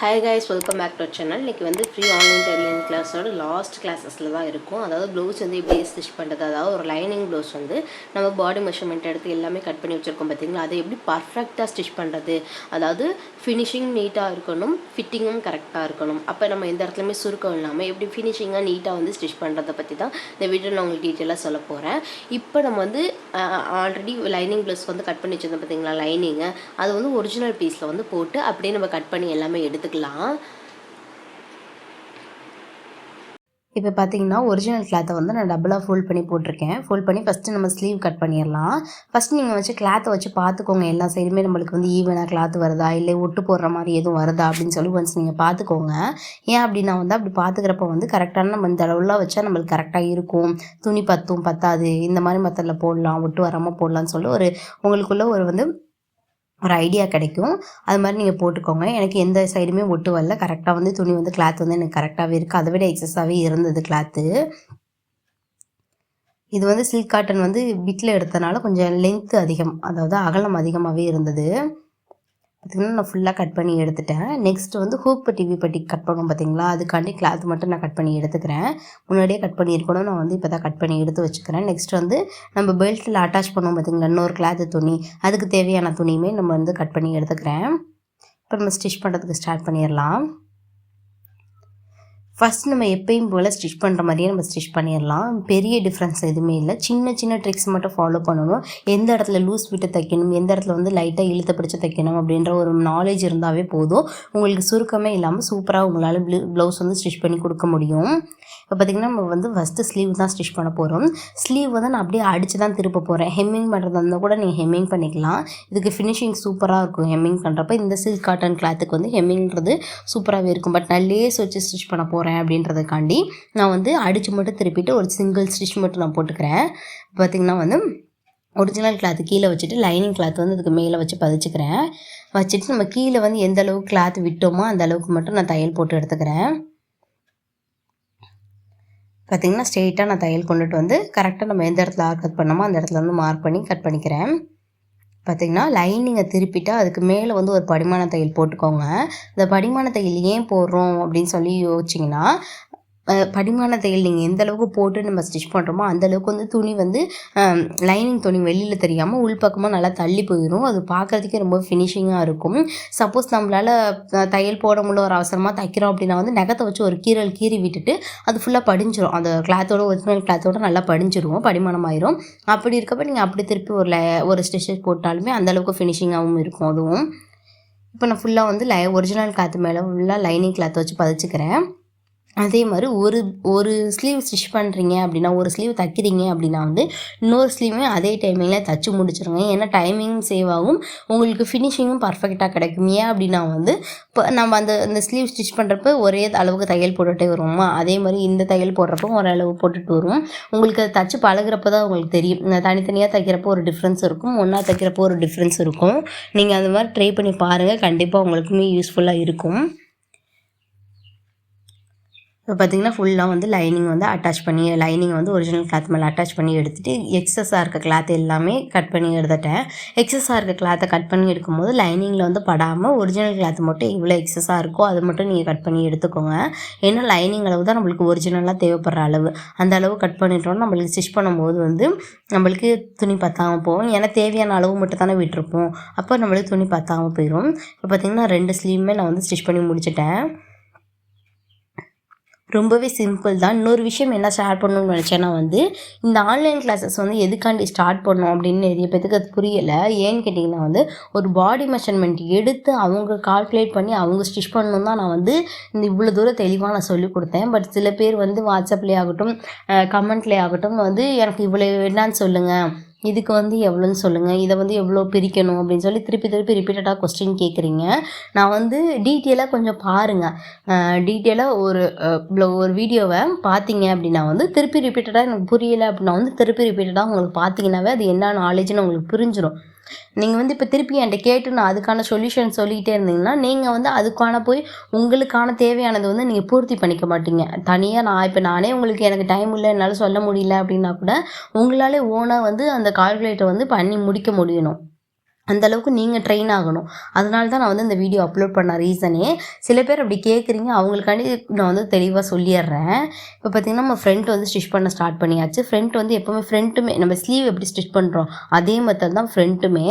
Hi guys welcome back to channel இன்றைக்கி வந்து free online tailoring கிளாஸோட லாஸ்ட் கிளாஸஸில் தான் இருக்கும். அதாவது ப்ளவுஸ் வந்து எப்படி ஸ்டிச் பண்ணுறது அதாவது ஒரு லைனிங் ப்ளவுஸ் வந்து நம்ம பாடி மெஷர்மெண்ட் எடுத்து எல்லாமே கட் பண்ணி வச்சுருக்கோம் பார்த்தீங்களா அதை எப்படி பர்ஃபெக்டாக ஸ்டிச் பண்ணுறது அதாவது ஃபினிஷிங் நீட்டாக இருக்கணும் ஃபிட்டிங்கும் கரெக்டாக இருக்கணும். அப்போ நம்ம எந்த இடத்துலையுமே சுருக்கம் இல்லாமல் எப்படி ஃபினிஷிங்காக நீட்டாக வந்து ஸ்டிச் பண்ணுறதை பற்றி தான் இந்த வீடியோ நான் உங்களுக்கு டீட்டெயிலாக சொல்ல போகிறேன் இப்போ நம்ம வந்து ஆல்ரெடி லைனிங் ப்ளவுஸ் வந்து கட் பண்ணி வச்சுருந்தோம் பார்த்திங்களா லைனிங்கை அது வந்து ஒரிஜினல் பீஸில் வந்து போட்டு அப்படியே நம்ம கட் பண்ணி எல்லாமே எடுத்துக்கலாம் இப்போ பார்த்தீங்கன்னா ஒரிஜினல் கிளாத்தை வந்து நான் டபுளாக ஃபோல்ட் பண்ணி போட்டிருக்கேன். ஃபோல்ட் பண்ணி ஃபஸ்ட்டு நம்ம ஸ்லீவ் கட் பண்ணிடலாம். ஃபஸ்ட் நீங்கள் வச்சு கிளாத்தை வச்சு பார்த்துக்கோங்க எல்லா சைடுமே நம்மளுக்கு வந்து ஈவனாக கிளாத் வருதா? இல்லை ஒட்டு போடுற மாதிரி எதுவும் வருதா? அப்படின்னு சொல்லி ஒன்ஸ் நீங்கள் பார்த்துக்கோங்க ஏன் அப்படின்னா வந்து அப்படி பார்த்துக்கிறப்ப வந்து கரெக்டான நம்ம இந்த அளவுலாம் வச்சா நம்மளுக்கு கரெக்டாக இருக்கும். துணி பத்தும் பத்தாது. இந்த மாதிரி மெத்தடில் போடலாம் ஒட்டு வராமல் போடலாம்னு சொல்லி ஒரு உங்களுக்குள்ள ஒரு வந்து ஒரு ஐடியா கிடைக்கும். அது மாதிரி நீங்கள் போட்டுக்கோங்க. எனக்கு எந்த சைடுமே ஒட்டு வரல. கரெக்டாக வந்து துணி வந்து கிளாத் வந்து எனக்கு கரெக்டாகவே இருக்குது அதை விட எக்ஸஸாகவே இருந்தது கிளாத்து இது வந்து சில்க் காட்டன் வந்து பிட்டில் எடுத்தனால கொஞ்சம் லென்த்து அதிகம். அதாவது அகலம் அதிகமாகவே இருந்தது. பார்த்திங்கன்னா நான் ஃபுல்லாக கட் பண்ணி எடுத்துட்டேன். நெக்ஸ்ட் வந்து ஹூக் டிவி பட்டி கட் பண்ணுவோம் பார்த்தீங்களா அதுக்காண்டி கிளாத் மட்டும் நான் கட் பண்ணி எடுத்துக்கிறேன். முன்னாடியே கட் பண்ணி இருக்கணும் நான் வந்து இப்போ தான் கட் பண்ணி எடுத்து வச்சுக்கிறேன். நெக்ஸ்ட் வந்து நம்ம பெல்ட்டில் அட்டாச் பண்ணுவோம் பார்த்தீங்களா இன்னொரு கிளாத்து துணி. அதுக்கு தேவையான துணியுமே நம்ம வந்து கட் பண்ணி எடுத்துக்கிறேன். இப்போ நம்ம ஸ்டிச் பண்ணுறதுக்கு ஸ்டார்ட் பண்ணிடலாம். ஃபஸ்ட் நம்ம எப்பயும் போல் ஸ்டிச் பண்ணுற மாதிரியே நம்ம ஸ்டிச் பண்ணிடலாம் பெரிய டிஃப்ரென்ஸ் எதுவுமே இல்லை. சின்ன சின்ன ட்ரிக்ஸ் மட்டும் ஃபாலோ பண்ணணும். எந்த இடத்துல லூஸ் விட்டு தைக்கணும் எந்த இடத்துல வந்து லைட்டாக இழுத்து பிடிச்சி தைக்கணும் அப்படின்ற ஒரு நாலேஜ் இருந்தாவே போதும். உங்களுக்கு சுருக்கமே இல்லாமல் சூப்பராக உங்களால் ப்ளவுஸ் வந்து ஸ்டிச் பண்ணி கொடுக்க முடியும். இப்போ பார்த்திங்கன்னா நம்ம வந்து ஃபஸ்ட்டு ஸ்லீவ் தான் ஸ்டிச் பண்ண போகிறோம் ஸ்லீவ் வந்து நான் அப்படியே அடித்து தான் திருப்ப போகிறேன் ஹெம்மிங் பண்ணுறதா இருந்தால் கூட நீங்கள் ஹெம்மிங் பண்ணிக்கலாம். இதுக்கு ஃபினிஷிங் சூப்பராக இருக்கும் ஹெம்மிங் பண்ணுறப்ப இந்த சில்க் காட்டன் கிளாத்துக்கு வந்து ஹெம்மிங்கிறது சூப்பராகவே இருக்கும். பட் நான் லேஸ் வச்சு ஸ்டிச் பண்ண போகிறேன் அப்படின்றதுக்காண்டி நான் வந்து அடித்து மட்டும் திருப்பிட்டு ஒரு சிங்கிள் ஸ்டிச் மட்டும் நான் போட்டுக்கிறேன். பார்த்திங்கன்னா வந்து ஒரிஜினல் கிளாத்து கீழே வச்சுட்டு லைனிங் கிளாத் வந்து அதுக்கு மேலே வச்சு பதிச்சுக்கிறேன். வச்சுட்டு நம்ம கீழே வந்து எந்த அளவுக்கு கிளாத் விட்டோமோ அந்த அளவுக்கு மட்டும் நான் தையல் போட்டு எடுத்துக்கிறேன். பார்த்திங்கன்னா ஸ்ட்ரெயிட்டாக நான் தையல் கொண்டுட்டு வந்து கரெக்டாக நம்ம எந்த இடத்துல ஆர் கட் பண்ணோமோ அந்த இடத்துல வந்து மார்க் பண்ணி கட் பண்ணிக்கிறேன். பார்த்திங்கன்னா லைனிங்கை திருப்பிட்டு அதுக்கு மேலே வந்து ஒரு படிமான தையல் போட்டுக்கோங்க. இந்த படிமான தையல் ஏன் போடுறோம் அப்படின்னு சொல்லி யோசிச்சிங்கன்னா படிமான தையல் நீங்கள் எந்த அளவுக்கு போட்டு நம்ம ஸ்டிச் பண்ணுறோமோ அந்த அளவுக்கு வந்து துணி வந்து லைனிங் துணி வெளியில் தெரியாமல் உள்பக்கமாக நல்லா தள்ளி போயிடும் அது பார்க்குறதுக்கே ரொம்ப ஃபினிஷிங்காக இருக்கும். சப்போஸ் நம்மளால் தையல் போட முடியல ஒரு அவசரமாக தைக்கிறோம் அப்படின்னா வந்து நகத்தை வச்சு ஒரு கீரல் கீறி விட்டுட்டு அது ஃபுல்லாக படிஞ்சிடும் அந்த கிளாத்தோட ஒரிஜினல் கிளாத்தோட நல்லா படிஞ்சிரும் படிமானம் ஆயிரும் அப்படி இருக்கப்போ நீங்கள் அப்படி திருப்பி ஒரு ஒரு ஸ்டிச்சஸ் போட்டாலுமே அந்தளவுக்கு ஃபினிஷிங்காகவும் இருக்கும் அதுவும். இப்போ நான் ஃபுல்லாக வந்து லை ஒரிஜினல் கிளாத் மேலே ஃபுல்லாக லைனிங் கிளாத் வச்சு பதிச்சுக்கிறேன். அதே மாதிரி ஒரு ஒரு ஸ்லீவ் ஸ்டிச் பண்ணுறீங்க அப்படின்னா ஒரு ஸ்லீவ் தைக்கிறீங்க அப்படின்னா வந்து இன்னொரு ஸ்லீவுமே அதே டைமிங்கில் தைச்சி முடிச்சிருங்க. ஏன்னா டைமிங் சேவ் ஆகும். உங்களுக்கு ஃபினிஷிங்கும் பர்ஃபெக்டாக கிடைக்கும். ஏன் அப்படின்னா வந்து இப்போ நம்ம அந்த அந்த ஸ்லீவ் ஸ்டிச் பண்ணுறப்ப ஒரே அளவுக்கு தையல் போட்டுகிட்டே வருவோமா? அதே மாதிரி இந்த தையல் போடுறப்போ ஒரு அளவு போட்டுட்டு வருவோம். உங்களுக்கு அதை தச்சு பழகிறப்ப தான் உங்களுக்கு தெரியும். தனித்தனியாக தைக்கிறப்போ ஒரு டிஃப்ரென்ஸ் இருக்கும். ஒன்றா தைக்கிறப்போ ஒரு டிஃப்ரென்ஸ் இருக்கும். நீங்கள் அந்த மாதிரி ட்ரை பண்ணி பாருங்கள் கண்டிப்பாக உங்களுக்குமே யூஸ்ஃபுல்லாக இருக்கும். இப்போ பார்த்திங்கன்னா ஃபுல்லாக வந்து லைனிங் வந்து அட்டாச் பண்ணி லைனிங் வந்து ஒரிஜினல் கிளாத் மேலே அட்டாச் பண்ணி எடுத்துகிட்டு எக்ஸஸாக இருக்க கிளாத் எல்லாமே கட் பண்ணி எடுத்துட்டேன். எக்ஸஸாக இருக்க கிளாத்தை கட் பண்ணி எடுக்கும்போது லைனிங்கில் வந்து படாமல் ஒரிஜினல் கிளாத் மட்டும் எவ்வளோ எக்ஸஸாக இருக்கோ அது மட்டும் நீங்கள் கட் பண்ணி எடுத்துக்கோங்க. ஏன்னா லைனிங் அளவு தான் நம்மளுக்கு ஒரிஜினலாக தேவைப்படுற அளவு. அந்த அளவு கட் பண்ணிட்டோம்னா நம்மளுக்கு ஸ்டிச் பண்ணும்போது வந்து நம்மளுக்கு துணி பத்தாமல் போகும். ஏன்னா தேவையான அளவு மட்டும் தானே விட்டுருப்போம். அப்போ நம்மளுக்கு துணி பத்தாமல் போயிடும் இப்போ பார்த்திங்கன்னா ரெண்டு ஸ்லீவுமே நான் வந்து ஸ்டிச் பண்ணி முடிச்சிட்டேன். ரொம்பவே சிம்பிள் தான். இன்னொரு விஷயம் என்ன ஷேர் பண்ணணும்னு நினச்சேன்னா வந்து இந்த ஆன்லைன் கிளாஸஸ் வந்து எதுக்காண்டி ஸ்டார்ட் பண்ணோம் அப்படின்னு நிறைய பேத்துக்கு அது புரியலை. ஏன்னு கேட்டிங்கன்னா வந்து ஒரு பாடி மெஷர்மெண்ட் எடுத்து அவங்க கால்குலேட் பண்ணி அவங்க ஸ்டிச் பண்ணணும் தான் நான் வந்து இந்த இவ்வளோ தூரம் தெளிவாக நான் சொல்லிக் கொடுத்தேன். பட் சில பேர் வந்து வாட்ஸ்அப்லேயே ஆகட்டும் கமெண்ட்லேயே ஆகட்டும் வந்து எனக்கு இவ்வளோ என்னான்னு சொல்லுங்கள் இதுக்கு வந்து எவ்வளோன்னு சொல்லுங்கள் இதை வந்து எவ்வளோ பிரிக்கணும் அப்படின்னு சொல்லி திருப்பி திருப்பி ரிப்பீட்டடாக கொஸ்டின் கேட்குறீங்க நான் வந்து டீட்டெயிலாக கொஞ்சம் பாருங்கள் டீட்டெயிலாக ஒரு ஒரு வீடியோவை பார்த்தீங்க அப்படின்னா வந்து திருப்பி ரிப்பீட்டடாக எனக்கு புரியலை அப்படின்னா வந்து திருப்பி ரிப்பீட்டடாக உங்களுக்கு பார்த்தீங்கன்னாவே அது என்ன நாலேஜ்னு உங்களுக்கு புரிஞ்சிடும் நீங்கள் வந்து இப்போ திருப்பி என்கிட்ட கேட்டு நான் அதுக்கான சொல்யூஷன் சொல்லிகிட்டே இருந்தீங்கன்னா நீங்கள் வந்து அதுக்கான போய் உங்களுக்கான தேவையானது வந்து நீங்கள் பூர்த்தி பண்ணிக்க மாட்டீங்க. தனியாக நான் இப்போ நானே உங்களுக்கு எனக்கு டைம் இல்லை என்னால் சொல்ல முடியல அப்படின்னா கூட உங்களாலே ஓனாக வந்து அந்த கால்குலேட்டர் வந்து பண்ணி முடிக்க முடியணும். அந்தளவுக்கு நீங்கள் ட்ரெயின் ஆகணும். அதனால தான் நான் வந்து இந்த வீடியோ அப்லோட் பண்ண ரீசனே சில பேர் அப்படி கேட்குறீங்க அவங்களுக்காண்டி நான் வந்து தெளிவாக சொல்லிடுறேன். இப்போ பார்த்தீங்கன்னா நம்ம ஃப்ரண்ட் வந்து ஸ்டிச் பண்ண ஸ்டார்ட் பண்ணியாச்சு. ஃப்ரண்ட் வந்து எப்போவுமே ஃப்ரண்ட்டுமே நம்ம ஸ்லீவ் எப்படி ஸ்டிச் பண்ணுறோம் அதே மெத்தட் தான் ஃப்ரண்ட்டுமே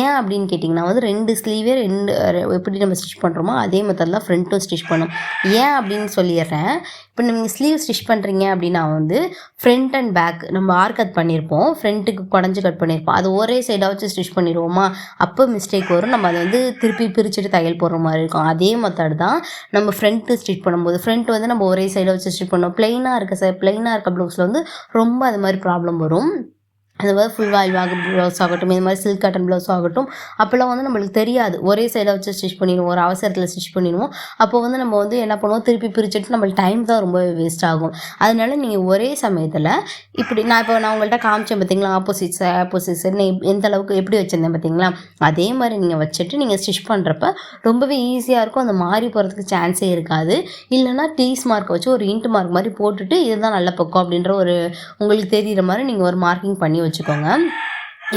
ஏன் அப்படின்னு கேட்டிங்கன்னா வந்து ரெண்டு ஸ்லீவே ரெண்டு எப்படி நம்ம ஸ்டிச் பண்ணுறோமோ அதே மெத்தட் தான் ஃப்ரண்ட்டும் ஸ்டிச் பண்ணும். ஏன் அப்படின்னு சொல்லிடுறேன். இப்போ நீங்கள் ஸ்லீவ் ஸ்டிச் பண்ணுறீங்க அப்படின்னா வந்து ஃப்ரண்ட் அண்ட் பேக் நம்ம ஆர் கட் பண்ணியிருப்போம் ஃப்ரண்ட்டுக்கு குடஞ்சி கட் பண்ணியிருப்போம் அது ஒரே சைடாக வச்சு ஸ்டிச் பண்ணிடுவோமா? அப்போ மிஸ்டேக் வரும். நம்ம அதை வந்து திருப்பி பிரிச்சுட்டு தையல் போடுற மாதிரி இருக்கும். அதே மெத்தட் தான் நம்ம ஃப்ரண்ட்டு ஸ்டிச் பண்ணும்போது. ஃப்ரண்ட் வந்து நம்ம ஒரே சைடில் வச்சு ஸ்டிச் பண்ணோம். ப்ளெயினாக இருக்க சார் ப்ளெயினாக இருக்க ப்ளவுஸில் வந்து ரொம்ப அது மாதிரி ப்ராப்ளம் வரும். அது மாதிரி ஃபுல் வாயில் வாங்க ப்ளவுஸ் ஆகட்டும் இது மாதிரி சில்க் காட்டன் ப்ளவுஸ் ஆகட்டும் அப்போல்லாம் வந்து நம்மளுக்கு தெரியாது. ஒரே சைடாக வச்சு ஸ்டிச் பண்ணிடுவோம் ஒரு அவசரத்தில் ஸ்டிச் பண்ணிடுவோம். அப்போ வந்து நம்ம வந்து என்ன பண்ணுவோம் திருப்பி பிரிச்சுட்டு நம்மளுக்கு டைம் தான் ரொம்ப வேஸ்ட் ஆகும். அதனால நீங்கள் ஒரே சமயத்தில் இப்படி நான் இப்போ நான் உங்கள்கிட்ட காமிச்சேன் பார்த்தீங்களா ஆப்போசிட்ஸ் ஆப்போசிட்ஸ் எந்த அளவுக்கு எப்படி வச்சுருந்தேன் பார்த்தீங்களா அதே மாதிரி நீங்கள் வச்சுட்டு நீங்கள் ஸ்டிச் பண்ணுறப்ப ரொம்பவே ஈஸியாக இருக்கும். அந்த மாறி போகிறதுக்கு சான்ஸே இருக்காது. இல்லைன்னா டீஸ் மார்க் வச்சு ஒரு இன்ட் மார்க் மாதிரி போட்டுட்டு இதுதான் நல்ல பக்கம் அப்படின்ற ஒரு உங்களுக்கு தெரிகிற மாதிரி நீங்கள் ஒரு மார்க்கிங் பண்ணி வச்சுக்கோங்க.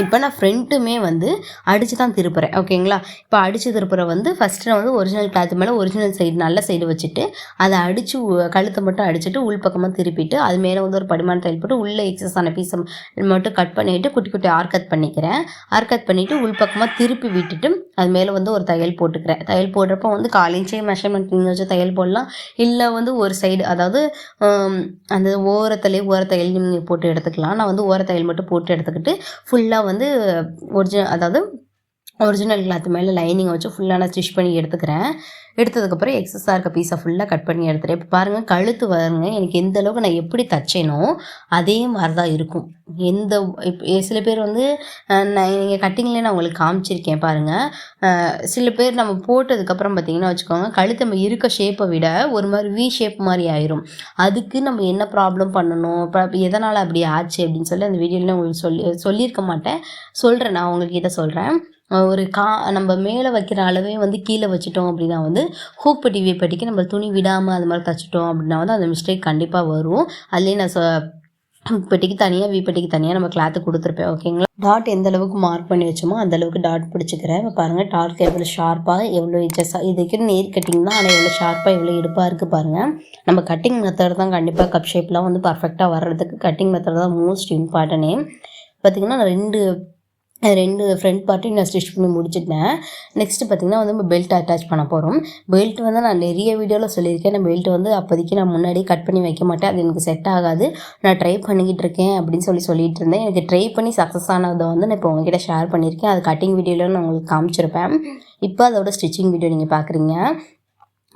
இப்போ நான் ஃப்ரண்ட்டுமே வந்து அடித்து தான் திருப்புறேன். ஓகேங்களா இப்போ அடித்து திருப்புற வந்து ஃபஸ்ட்டு நான் வந்து ஒரிஜினல் கிளாத் மேலே ஒரிஜினல் சைடு நல்ல சைடு வச்சுட்டு அதை அடித்து கழுத்தை மட்டும் அடிச்சுட்டு உள் பக்கமாக திருப்பிட்டு அது மேலே வந்து ஒரு படிமான தையல் போட்டு உள்ளே எக்ஸஸ் ஆன பீஸை மட்டும் கட் பண்ணிவிட்டு குட்டி குட்டி ஆர் கட் பண்ணிக்கிறேன். ஆர் கட் பண்ணிவிட்டு உள் பக்கமாக திருப்பி விட்டுட்டு அது மேலே வந்து ஒரு தையல் போட்டுக்கிறேன். தையல் போடுறப்போ வந்து காலேஜே மெஷர்மெண்ட் நீங்கள் வச்சு தையல் போடலாம். இல்லை வந்து ஒரு சைடு அதாவது அந்த ஓரத்துலேயே ஓர தையல் நீங்கள் போட்டு எடுத்துக்கலாம். நான் வந்து ஓர தையல் மட்டும் போட்டு எடுத்துக்கிட்டு ஃபுல்லாக வந்து ஒரிஜினல் அதாவது ஒரிஜினல் கிளாத் மேலே லைனிங் வச்சு ஃபுல்லாக நான் ஸ்டிச் பண்ணி எடுத்துக்கிறேன். எடுத்ததுக்கப்புறம் எக்ஸஸாக இருக்க பீஸை ஃபுல்லாக கட் பண்ணி எடுத்துகிறேன் இப்போ பாருங்கள் கழுத்து வருங்க. எனக்கு எந்த அளவுக்கு நான் எப்படி தச்சேனோ அதே மாதிரி தான் இருக்கும். எந்த இப்போ சில பேர் வந்து நான் நீங்கள் கட்டிங்லேயே நான் உங்களுக்கு காமிச்சிருக்கேன் பாருங்கள் சில பேர் நம்ம போட்டதுக்கப்புறம் பார்த்தீங்கன்னா வச்சுக்கோங்க கழுத்து நம்ம இருக்க ஷேப்பை விட ஒரு மாதிரி வி ஷேப் மாதிரி ஆயிரும். அதுக்கு நம்ம என்ன ப்ராப்ளம் பண்ணணும்? இப்போ எதனால் அப்படி ஆச்சு அப்படின்னு சொல்லி அந்த வீடியோவில் உங்களுக்கு சொல்லி சொல்லியிருக்க மாட்டேன். சொல்கிறேன் நான் உங்ககிட்ட சொல்கிறேன் ஒரு கா நம்ம மேலே வைக்கிற அளவே வந்து கீழே வச்சுட்டோம் அப்படின்னா வந்து ஹூக் பட்டி வீப்பட்டிக்கு நம்ம துணி விடாமல் அது மாதிரி தைச்சிட்டோம் அப்படின்னா வந்து அந்த மிஸ்டேக் கண்டிப்பாக வரும். அதுலேயே நான் சொ ஹூக் தனியாக வீப்பட்டிக்கு தனியாக நம்ம கிளாத்து கொடுத்துருப்பேன் ஓகேங்களா டாட் எந்த அளவுக்கு மார்க் பண்ணி வச்சோமோ அந்த அளவுக்கு டாட் பிடிச்சிக்கிறேன். இப்போ பாருங்கள் டார்க் எவ்வளோ ஷார்ப்பாக எவ்வளோ இன்ச்சஸாக இதுக்கு நேர் கட்டிங் தான் ஆனால் எவ்வளோ ஷார்ப்பாக எவ்வளோ இடுப்பாக இருக்குது பாருங்கள் நம்ம கட்டிங் மெத்தட் தான் கண்டிப்பாக கப் ஷேப்லாம் வந்து பர்ஃபெக்டாக வர்றதுக்கு கட்டிங் மெத்தட் தான் மோஸ்ட் இம்பார்ட்டனே பார்த்திங்கன்னா ரெண்டு ரெண்டு ஃப்ரண்ட் பார்ட்டையும் நான் ஸ்டிச் பண்ணி முடிச்சுட்டேன். நெக்ஸ்ட்டு பார்த்திங்கன்னா வந்து நம்ம பெல்ட் அட்டாச் பண்ண போகிறோம் பெல்ட் வந்து நான் நிறைய வீடியோவில் சொல்லியிருக்கேன். நான் பெல்ட் வந்து அப்போதைக்கு நான் முன்னாடியே கட் பண்ணி வைக்க மாட்டேன். அது எனக்கு செட் ஆகாது. நான் ட்ரை பண்ணிக்கிட்டு இருக்கேன் அப்படின்னு சொல்லி சொல்லிட்டு இருந்தேன். எனக்கு ட்ரை பண்ணி சக்ஸஸ் ஆனதை வந்து நான் இப்போ உங்ககிட்ட ஷேர் பண்ணியிருக்கேன். அது கட்டிங் வீடியோவில் நான் உங்களுக்கு காமிச்சிருப்பேன். இப்போ அதோட ஸ்டிச்சிங் வீடியோ நீங்கள் பார்க்குறீங்க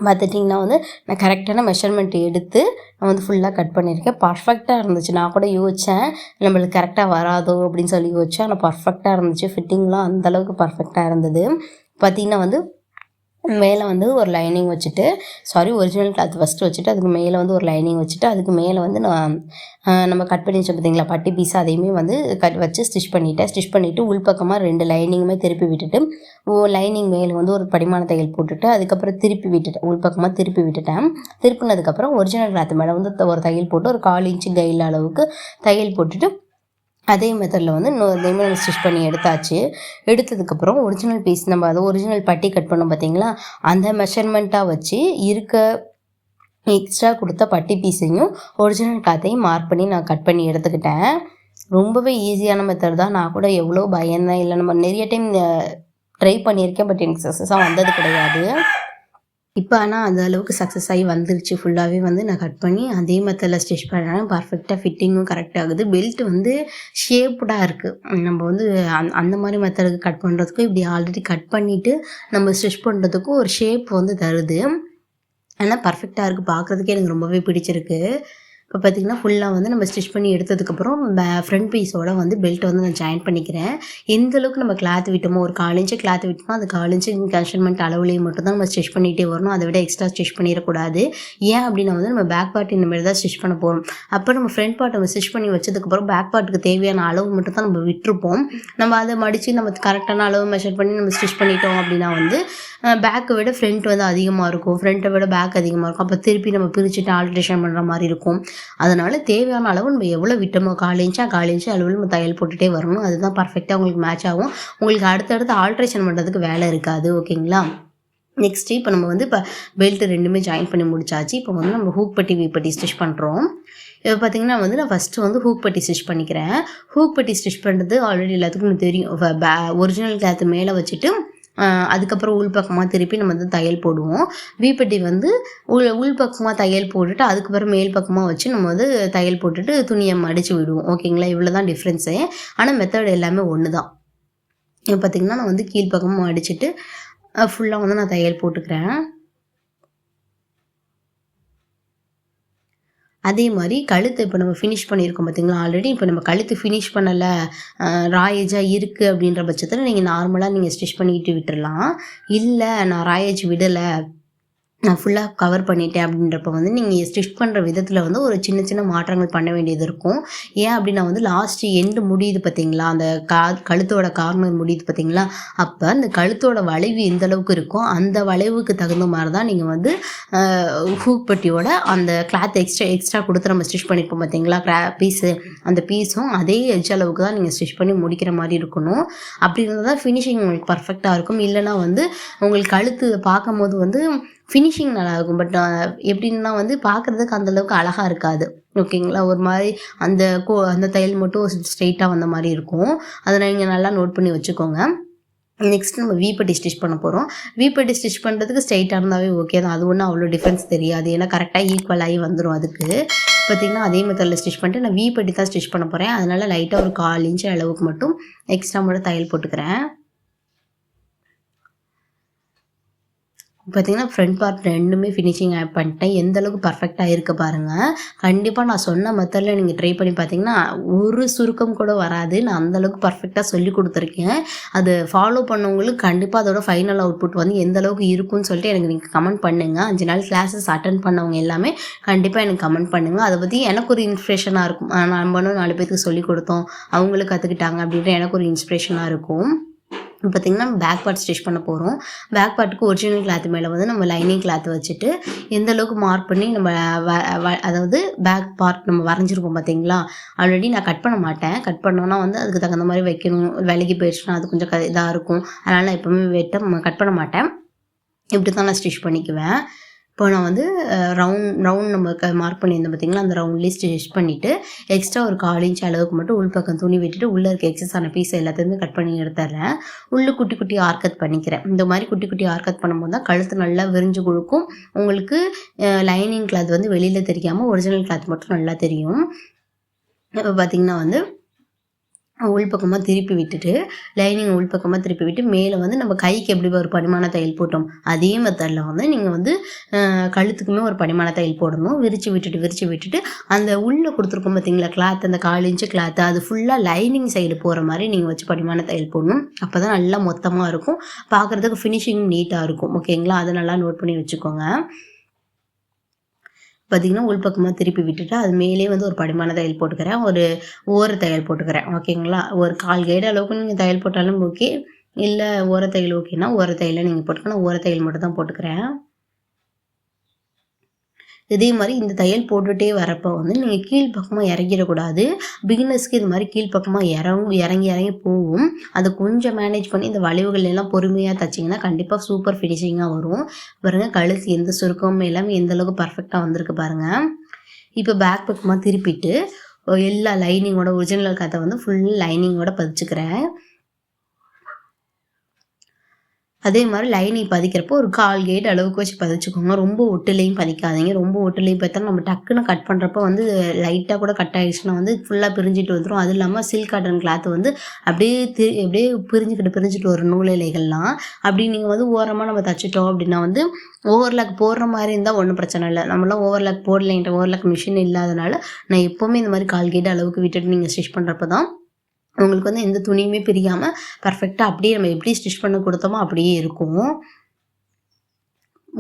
பார்த்துட்டிங்கன்னா வந்து நான் கரெக்டான மெஷர்மெண்ட் எடுத்து நான் வந்து ஃபுல்லாக கட் பண்ணியிருக்கேன். பர்ஃபெக்டாக இருந்துச்சு. நான் கூட யோசித்தேன் நம்மளுக்கு கரெக்டாக வராதோ அப்படின்னு சொல்லி யோசித்தேன் ஆனால் பர்ஃபெக்டாக இருந்துச்சு. ஃபிட்டிங்லாம் அந்தளவுக்கு பர்ஃபெக்டாக இருந்தது. பார்த்திங்கன்னா வந்து மேலே வந்து ஒரு லைனிங் வச்சுட்டு சாரி ஒரிஜினல் கிளாத் ஃபஸ்ட்டு வச்சுட்டு அதுக்கு மேலே வந்து ஒரு லைனிங் வச்சுட்டு அதுக்கு மேலே வந்து நான் நம்ம கட் பண்ணி வச்சோம் பார்த்தீங்களா பட்டி பீஸ் அதையுமே வந்து கட் வச்சு ஸ்டிச் பண்ணிட்டேன். ஸ்டிச் பண்ணிவிட்டு உள்பக்கமாக ரெண்டு லைனிங்குமே திருப்பி விட்டுட்டு ஓ லைனிங் மேலே வந்து ஒரு படிமான தையல் போட்டுட்டு அதுக்கப்புறம் திருப்பி விட்டுட்டேன். உள்பக்கமாக திருப்பி விட்டுட்டேன். திருப்பினதுக்கப்புறம் ஒரிஜினல் கிளாத் மேலே வந்து ஒரு தையல் போட்டு ஒரு கால் இன்ச்சு கையில் அளவுக்கு தையல் போட்டுட்டு அதே மெத்தடில் வந்து இன்னொரு டைம் நம்ம ஸ்டிச் பண்ணி எடுத்தாச்சு. எடுத்ததுக்கப்புறம் ஒரிஜினல் பீஸ் நம்ம அதை ஒரிஜினல் பட்டி கட் பண்ணோம் பார்த்தீங்களா அந்த மெஷர்மெண்ட்டாக வச்சு இருக்க எக்ஸ்ட்ரா கொடுத்த பட்டி பீஸையும் ஒரிஜினல் காத்தையும் மார்க் பண்ணி நான் கட் பண்ணி எடுத்துக்கிட்டேன். ரொம்பவே ஈஸியான மெத்தட் தான். நான் கூட எவ்வளோ பயந்தேன். இல்லை நம்ம நிறைய டைம் ட்ரை பண்ணியிருக்கேன். பட் எனக்கு சக்ஸஸாக வந்தது கிடையாது. இப்போ ஆனால் அந்த அளவுக்கு சக்ஸஸ் ஆகி வந்துருச்சு. ஃபுல்லாகவே வந்து நான் கட் பண்ணி அதே மெத்தடில் ஸ்டிச் பண்ணுறேன் பர்ஃபெக்டாக ஃபிட்டிங்கும் கரெக்ட் ஆகுது. பெல்ட் வந்து ஷேப்டாக இருக்குது நம்ம வந்து அந் அந்த மாதிரி மெத்தடுக்கு கட் பண்ணுறதுக்கும் இப்படி ஆல்ரெடி கட் பண்ணிவிட்டு நம்ம ஸ்டிச் பண்ணுறதுக்கும் ஒரு ஷேப் வந்து தருது. ஆனால் பர்ஃபெக்டாக இருக்குது பார்க்குறதுக்கே எனக்கு ரொம்பவே பிடிச்சிருக்கு. இப்போ பார்த்தீங்கன்னா ஃபுல்லாக வந்து நம்ம ஸ்டிச் பண்ணி எடுத்ததுக்கப்புறம் ஃப்ரண்ட் பீஸோட வந்து பெல்ட் வந்து நான் ஜாயின் பண்ணிக்கிறேன். எந்த அளவுக்கு நம்ம கிளாத் விட்டோமோ ஒரு கால் இன்ச்சு கிளாத் விட்டோமோ அந்த கால் இன்ச்சு மெஷர்மெண்ட் அளவுலேயே மட்டும் தான் நம்ம ஸ்டிச் பண்ணிகிட்டே வரணும். அதை விட எக்ஸ்ட்ரா ஸ்டிச் பண்ணிடக்கூடாது. ஏன் அப்படின்னா வந்து நம்ம பேக் பார்ட் இந்த மாதிரி தான் ஸ்டிச் பண்ண போகிறோம் அப்போ நம்ம ஃப்ரண்ட் பார்ட் நம்ம ஸ்டிச் பண்ணி வச்சதுக்கப்புறம் பேக் பார்ட்டுக்கு தேவையான அளவு மட்டும் தான் நம்ம விட்டுருப்போம். நம்ம அதை மடித்து நம்ம கரெக்டான அளவு மெஷர் பண்ணி நம்ம ஸ்டிச் பண்ணிட்டோம் அப்படின்னா வந்து பேக்கை விட ஃப்ரண்ட் வந்து அதிகமாக இருக்கும். ஃப்ரண்ட்டை விட பேக் அதிகமாக இருக்கும். அப்போ திருப்பி நம்ம பிரிச்சுட்டு ஆல்ட்ரேஷன் பண்ணுற மாதிரி இருக்கும். அதனால் தேவையான அளவு நம்ம எவ்வளோ விட்டோமோ கால் இன்ச்சா கால் இன்ச்சு அளவில் நம்ம தையல் போட்டுகிட்டே வரணும். அதுதான் பர்ஃபெக்டாக உங்களுக்கு மேட்ச் ஆகும். உங்களுக்கு அடுத்தடுத்து ஆல்ட்ரேஷன் பண்ணுறதுக்கு வேலை இருக்காது. ஓகேங்களா நெக்ஸ்ட்டு இப்போ நம்ம வந்து இப்போ பெல்ட் ரெண்டுமே ஜாயின் பண்ணி முடிச்சாச்சு. இப்போ வந்து நம்ம ஹூக் பட்டி வீப்பட்டி ஸ்டிச் பண்ணுறோம் இப்போ பார்த்தீங்கன்னா வந்து நான் ஃபஸ்ட்டு வந்து ஹூக் பட்டி ஸ்டிச் பண்ணிக்கிறேன். ஹூக் பட்டி ஸ்டிச் பண்ணுறது ஆல்ரெடி எல்லாத்துக்கும் தெரியும். ஒரிஜினல் கிளாத் மேலே வச்சுட்டு அதுக்கப்புறம் உள் பக்கமாக திருப்பி நம்ம வந்து தையல் போடுவோம். வீப்பட்டி வந்து உள் உள் பக்கமாக தையல் போட்டுட்டு அதுக்கப்புறம் மேல் பக்கமாக வச்சு நம்ம வந்து தையல் போட்டுட்டு துணியை மடித்து விடுவோம். ஓகேங்களா? இவ்வளோ தான் டிஃப்ரென்ஸு ஆனால் மெத்தட் எல்லாமே ஒன்று தான் இப்போ பார்த்திங்கன்னா நான் வந்து கீழ்ப்பக்கமாக அடிச்சுட்டு ஃபுல்லாக வந்து நான் தையல் போட்டுக்கிறேன். அதே மாதிரி கழுத்தை இப்போ நம்ம ஃபினிஷ் பண்ணியிருக்கோம் பார்த்தீங்களா ஆல்ரெடி இப்போ நம்ம கழுத்து ஃபினிஷ் பண்ணலை. ராயேஜாக இருக்குது அப்படின்ற பட்சத்தில் நீங்கள் நார்மலாக நீங்கள் ஸ்டிச் பண்ணிக்கிட்டு விட்டுடலாம் இல்லை நான் ராயேஜ் விடலை நான் ஃபுல்லாக கவர் பண்ணிட்டேன் அப்படின்றப்ப வந்து நீங்கள் ஸ்டிச் பண்ணுற விதத்தில் வந்து ஒரு சின்ன சின்ன மாற்றங்கள் பண்ண வேண்டியது இருக்கும். ஏன் அப்படின்னா வந்து லாஸ்ட்டு எண்டு முடியுது பார்த்தீங்களா அந்த கா கழுத்தோட கார்னர் முடியுது பார்த்தீங்களா அப்போ அந்த கழுத்தோட வளைவு எந்த அளவுக்கு இருக்கோ அந்த வளைவுக்கு தகுந்த மாதிரி தான் நீங்கள் வந்து ஹூக் பட்டியோட அந்த கிளாத் எக்ஸ்ட்ரா எக்ஸ்ட்ரா கொடுத்து நம்ம ஸ்டிச் பண்ணியிருப்போம் பார்த்தீங்களா கிளா பீஸு அந்த பீஸும் அதே எஜ் அளவுக்கு தான் நீங்கள் ஸ்டிச் பண்ணி முடிக்கிற மாதிரி இருக்கணும். அப்படி இருந்தால் தான் ஃபினிஷிங் உங்களுக்கு பர்ஃபெக்டாக இருக்கும். இல்லைனா வந்து உங்களுக்கு கழுத்து பார்க்கும்போது வந்து ஃபினிஷிங் நல்லாயிருக்கும். பட் எப்படின்னா வந்து பார்க்குறதுக்கு அந்தளவுக்கு அழகாக இருக்காது. ஓகேங்களா ஒரு மாதிரி அந்த கோ அந்த தையல் மட்டும் ஸ்ட்ரெயிட்டாக வந்த மாதிரி இருக்கும். அதை நீங்கள் நல்லா நோட் பண்ணி வச்சுக்கோங்க. நெக்ஸ்ட் நம்ம வீப்பட்டி ஸ்டிச் பண்ண போகிறோம் வீப்பட்டி ஸ்டிச் பண்ணுறதுக்கு ஸ்ட்ரெயிட்டாக இருந்தாவே ஓகே தான். அது ஒன்றும் அவ்வளோ டிஃப்ரென்ஸ் தெரியாது. ஏன்னா கரெக்டாக ஈக்குவல் ஆகி வந்துடும் அதுக்கு. பார்த்திங்கன்னா அதே மெத்தடில் ஸ்டிச் பண்ணிட்டு நான் வீப்பட்டி தான் ஸ்டிச் பண்ண போகிறேன் அதனால் லைட்டாக ஒரு கால் இன்ச்சு அளவுக்கு மட்டும் எக்ஸ்ட்ரா மட்டும் தையல் போட்டுக்கிறேன். பார்த்தீங்கன்னா ஃப்ரண்ட் பார்ட் ரெண்டுமே ஃபினிஷிங் ஆட் பண்ணிட்டேன். எந்த அளவுக்கு பர்ஃபெக்டாக இருக்க பாருங்கள் கண்டிப்பாக நான் சொன்ன மெத்தடில் நீங்கள் ட்ரை பண்ணி பார்த்தீங்கன்னா ஒரு சுருக்கம் கூட வராது. நான் அந்தளவுக்கு பர்ஃபெக்டாக சொல்லி கொடுத்துருக்கேன். அது ஃபாலோ பண்ணவங்களுக்கு கண்டிப்பாக அதோட ஃபைனல் அவுட்புட் வந்து எந்த அளவுக்கு இருக்கும்னு சொல்லிட்டு எனக்கு நீங்கள் கமெண்ட் பண்ணுங்கள் அஞ்சு நாள் கிளாஸஸ் அட்டன் பண்ணவங்க எல்லாமே கண்டிப்பாக எனக்கு கமெண்ட் பண்ணுங்கள் அதை பற்றி எனக்கு ஒரு இன்ஸ்பிரேஷனாக இருக்கும். நம்மளும் நாலு பேருக்கு சொல்லி கொடுத்தோம். அவங்களுக்கு கற்றுக்கிட்டாங்க அப்படின்ற எனக்கு ஒரு இன்ஸ்பிரேஷனாக இருக்கும். இப்போ பார்த்திங்கன்னா பேக் பார்ட் ஸ்டிச் பண்ண போகிறோம் பேக் பார்ட்டுக்கு ஒரிஜினல் கிளாத் மேலே வந்து நம்ம லைனிங் கிளாத் வச்சுட்டு எந்த அளவுக்கு மார்க் பண்ணி நம்ம அதாவது பேக் பார்ட் நம்ம வரைஞ்சிருப்போம் பார்த்தீங்களா ஆல்ரெடி நான் கட் பண்ண மாட்டேன். கட் பண்ணோன்னா வந்து அதுக்கு தகுந்த மாதிரி வைக்கணும். விலகி போயிடுச்சுன்னா அது கொஞ்சம் க இதாக இருக்கும். அதனால் நான் எப்போவுமே வெட்ட கட் பண்ண மாட்டேன். இப்படி தான் நான் ஸ்டிச் பண்ணிக்குவேன். இப்போ நான் வந்து ரவுண்ட் ரவுண்ட் நம்ம மார்க் பண்ணியிருந்தேன் பார்த்திங்களா அந்த ரவுண்ட் லிஸ்ட் ஸ்டிச் பண்ணிவிட்டு எக்ஸ்ட்ரா ஒரு கால் இன்ச் அளவுக்கு மட்டும் உள் பக்கம் துணி விட்டுட்டு உள்ளே இருக்க எக்ஸஸான பீஸ் எல்லாத்தையுமே கட் பண்ணி எடுத்துட்றேன் உள்ளே குட்டி குட்டி ஆர்கத் பண்ணிக்கிறேன். இந்த மாதிரி குட்டி குட்டி ஆர்கத் பண்ணும்போது தான் கழுத்து நல்லா விரிஞ்சு கொடுக்கும் உங்களுக்கு லைனிங் கிளாத் வந்து வெளியில் தெரியாமல் ஒரிஜினல் கிளாத் மட்டும் நல்லா தெரியும். இப்போ பார்த்திங்கன்னா வந்து உள்பக்கமாக திருப்பி விட்டுட்டு லைனிங் உள்பக்கமாக திருப்பி விட்டு மேலே வந்து நம்ம கைக்கு எப்படி ஒரு பரிமாண தையல் போட்டோம் அதே மெத்தடில் வந்து நீங்கள் வந்து கழுத்துக்குமே ஒரு பரிமாண தையல் போடணும். விரித்து விட்டுட்டு விரித்து விட்டுட்டு அந்த உள்ளே கொடுத்துருக்கோம் பார்த்தீங்களா கிளாத் அந்த கால் இன்ச்சு கிளாத்து அது ஃபுல்லாக லைனிங் சைடு போகிற மாதிரி நீங்கள் வச்சு படிமான தையல் போடணும். அப்போ தான் நல்லா மொத்தமாக இருக்கும். பார்க்குறதுக்கு ஃபினிஷிங் நீட்டாக இருக்கும். ஓகேங்களா அதை நல்லா நோட் பண்ணி வச்சுக்கோங்க. பார்த்திங்கன்னா உள்பக்கமாக திருப்பி விட்டுட்டு அது மேலே வந்து ஒரு படிமான தையல் போட்டுக்கிறேன். ஒரு ஓர தையல் போட்டுக்கிறேன். ஓகேங்களா ஒரு கால் கைடு அளவுக்கு நீங்கள் தையல் போட்டாலும் ஓகே இல்லை ஓர தையல் ஓகேன்னா ஓர தையலை நீங்கள் போட்டுக்கணும். ஓர தையல் மட்டும் தான் போட்டுக்கிறேன். இதே மாதிரி இந்த தையல் போட்டுகிட்டே வரப்போ வந்து நீங்கள் கீழ்ப்பக்கமாக இறங்கிடக்கூடாது பிகினர்ஸ்க்கு இது மாதிரி கீழ்ப்பக்கமாக இறங்கும் இறங்கி இறங்கி போகும். அதை கொஞ்சம் மேனேஜ் பண்ணி இந்த வளைவுகள் எல்லாம் பொறுமையாக தைச்சிங்கன்னா கண்டிப்பாக சூப்பர் ஃபினிஷிங்காக வரும். பாருங்கள் கழுத்து எந்த சுருக்கமும் எல்லாமே எந்த அளவுக்கு பர்ஃபெக்டாக வந்திருக்கு பாருங்கள் இப்போ பேக் பக்கமாக திருப்பிட்டு எல்லா லைனிங்கோட ஒரிஜினல் கதை வந்து ஃபுல் லைனிங்கோட பதிச்சுக்கிறேன். அதே மாதிரி லைனிங் பதிக்கிறப்போ ஒரு கால் கேட் அளவுக்கு வச்சு பதிச்சுக்கோங்க. ரொம்ப ஒட்டுலையும் பதிக்காதீங்க. ரொம்ப ஒட்டுலையும் பார்த்தா நம்ம டக்குன்னு கட் பண்ணுறப்போ வந்து லைட்டாக கூட கட் ஆகிடுச்சுன்னா வந்து ஃபுல்லாக பிரிஞ்சிட்டு வந்துடும் அதுவும் இல்லாமல் சில்க் காட்டன் கிளாத் வந்து அப்படியே திரு அப்படியே பிரிஞ்சுக்கிட்டு பிரிஞ்சுட்டு வரும் நூல் இலைகள்லாம். அப்படி நீங்கள் வந்து ஓரமாக நம்ம தச்சுட்டோம் அப்படின்னா வந்து ஓவர்லாக் போடுற மாதிரி இருந்தால் ஒன்றும் பிரச்சனை இல்லை. நம்மளாம் ஓவர்லாக் போடலைன்ற ஓவர்லாக் மிஷின் இல்லாதனால நான் எப்போவுமே இந்த மாதிரி கால் கேட் அளவுக்கு விட்டுட்டு நீங்கள் ஸ்டிச் பண்ணுறப்ப தான் உங்களுக்கு வந்து எந்த துணியுமே பிரியாமல் பர்ஃபெக்டாக அப்படியே நம்ம எப்படி ஸ்டிச் பண்ண கொடுத்தோமோ அப்படியே இருக்கும்.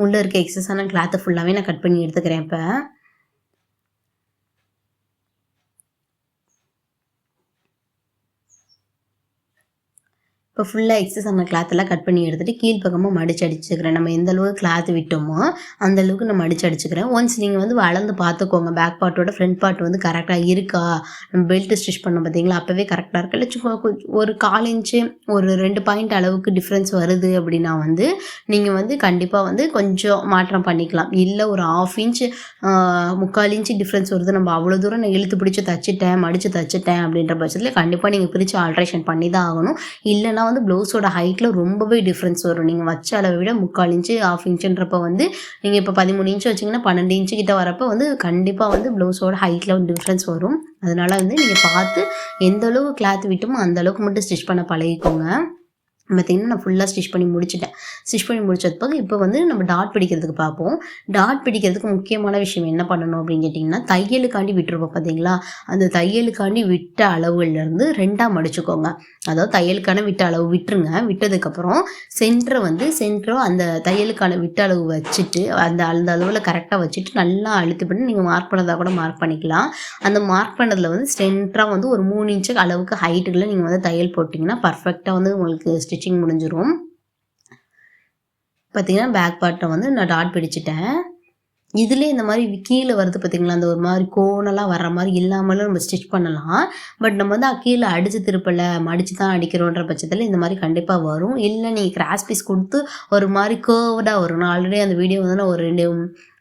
உள்ளே இருக்க எக்ஸஸான கிளாத்தை ஃபுல்லாகவே நான் கட் பண்ணி எடுத்துக்கிறேன் இப்போ. இப்போ ஃபுல்லாக எக்ஸஸ் ஆன கிளாத்தெல்லாம் கட் பண்ணி எடுத்துகிட்டு கீழ்ப்பக்கமாக மடிச்சு அடிச்சுக்கிறேன். நம்ம எந்த அளவுக்கு கிளாத் விட்டோமோ அந்த அளவுக்கு நான் மடிச்சு அடிச்சுக்கிறேன். ஒன்ஸ் நீங்கள் வந்து வளர்ந்து பார்த்துக்கோங்க பேக் பார்ட்டோட ஃப்ரண்ட் பார்ட் வந்து கரெக்டாக இருக்கா? நம்ம பெல்ட் ஸ்டிச் பண்ண பார்த்தீங்களா? அப்போவே கரெக்டாக இருக்கு? இல்லை ஒரு கால் இன்ச்சு ஒரு ரெண்டு பாயிண்ட் அளவுக்கு டிஃப்ரென்ஸ் வருது அப்படின்னா வந்து நீங்கள் வந்து கண்டிப்பாக வந்து கொஞ்சம் மாற்றம் பண்ணிக்கலாம். இல்லை ஒரு ஆஃப் இன்ச் முக்கால் இன்ச்சு டிஃப்ரென்ஸ் வருது. நம்ம அவ்வளோ தூரம் நான் இழுத்து பிடிச்சி தச்சுட்டேன் மடித்து தச்சுட்டேன் அப்படின்ற பட்சத்தில் கண்டிப்பாக நீங்கள் பிரித்து ஆல்ட்ரேஷன் பண்ணி தான் ஆகணும். இல்லைன்னா வந்து ப்ளவுஸோட ஹைட்டில் ரொம்பவே டிஃப்ரென்ஸ் வரும். நீங்கள் வச்ச அளவை விட முக்கால் இன்ச்சு ஆஃப் இன்ச்சுன்றப்ப வந்து நீங்கள் இப்போ பதிமூணு இன்ச்சு வச்சிங்கன்னா பன்னெண்டு இன்ச்சு கிட்ட வரப்போ வந்து கண்டிப்பாக வந்து ப்ளவுஸோட ஹைட்டில் வந்து டிஃப்ரென்ஸ் வரும். அதனால் வந்து நீங்கள் பார்த்து எந்த அளவு கிளாத் விட்டுமோ அந்த அளவுக்கு மட்டும் ஸ்டிச் பண்ண பழகிக்கோங்க. பார்த்திங்கன்னா நான் ஃபுல்லாக ஸ்டிச் பண்ணி முடிச்சிட்டேன். ஸ்டிச் பண்ணி முடிச்சது போக இப்போ வந்து நம்ம டாட் பிடிக்கிறதுக்கு பார்ப்போம். டாட் பிடிக்கிறதுக்கு முக்கியமான விஷயம் என்ன பண்ணணும் அப்படின்னு கேட்டிங்கன்னா தையலுக்காண்டி விட்டுருப்போம் பார்த்தீங்களா அந்த தையலுக்காண்டி விட்ட அளவுலேருந்து ரெண்டாக மடிச்சுக்கோங்க அதாவது தையலுக்கான விட்ட அளவு விட்டுருங்க. விட்டதுக்கப்புறம் சென்டரை வந்து சென்டரோ அந்த தையலுக்கான விட்ட அளவு வச்சுட்டு அந்த அந்த அளவில் கரெக்டாக வச்சுட்டு நல்லா அழுத்து பண்ணி நீங்கள் மார்க் பண்ணதாக கூட மார்க் பண்ணிக்கலாம். அந்த மார்க் பண்ணதில் வந்து சென்டராக வந்து ஒரு மூணு இன்ச்சு அளவுக்கு ஹைட்டுக்குள்ளே நீங்கள் வந்து தையல் போட்டிங்கன்னா பர்ஃபெக்டாக வந்து உங்களுக்கு ஸ்டிச்சிங் முடிஞ்சிடும் பார்த்தீங்கன்னா பேக் பார்ட்டை வந்து நான் டாட் பிடிச்சிட்டேன். இதுலேயே இந்த மாதிரி கீழே வருது பார்த்தீங்களா அந்த ஒரு மாதிரி கோணெல்லாம் வர்ற மாதிரி இல்லாமலும் நம்ம ஸ்டிச் பண்ணலாம். பட் நம்ம வந்து கீழே அடித்து திருப்பலை மடித்து தான் அடிக்கிறோன்ற பட்சத்தில் இந்த மாதிரி கண்டிப்பாக வரும். இல்லை நீங்கள் கிராஸ் பீஸ் கொடுத்து ஒரு மாதிரி கேர்வ்டாக வரும் நான் ஆல்ரெடி அந்த வீடியோ வந்து நான் ஒரு ரெண்டு